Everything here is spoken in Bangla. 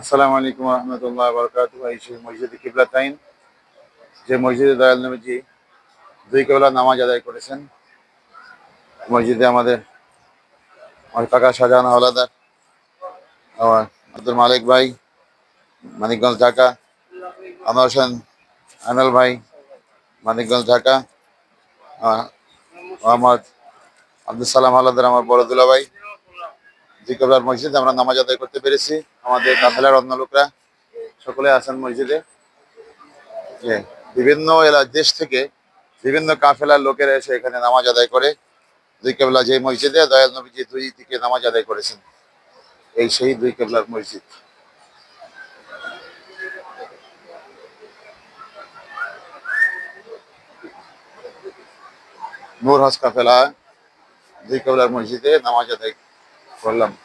আসসালামু আলাইকুম রহমতুল্লাহ বরকাত মসজিদ কিবলা তাইন। যে মসজিদে দয়াল নবীজি দুই কেবলা নামাজ আদায় করেছেন, মসজিদে আমাদের আমার কাকা শাহজাহান হাওলাদার আমার আব্দুল মালিক ভাই, মানিকগঞ্জ ঢাকা, আনোয়ার হোসেন আনাল ভাই, মানিকগঞ্জ ঢাকা মোহাম্মদ আব্দুল সালাম হাওলাদার আমার বড় দুলা ভাই দুই কেবলার মসজিদে আমরা নামাজ আদায় করতে পেরেছি। আমাদের কাফেলার অন্য লোকরা সকলে আছেন মসজিদে। বিভিন্ন এলা দেশ থেকে বিভিন্ন কাফেলার লোকেরা এসে এখানে নামাজ আদায় করে। দুই কেবলা যে মসজিদে, দয়াল নবীজি দুই দিকে নামাজ আদায় করেছেন। এই সেই দুই কেবলার মসজিদ। নূর হজ কাফেলা দুই কেবলার মসজিদে নামাজ আদায় Problem.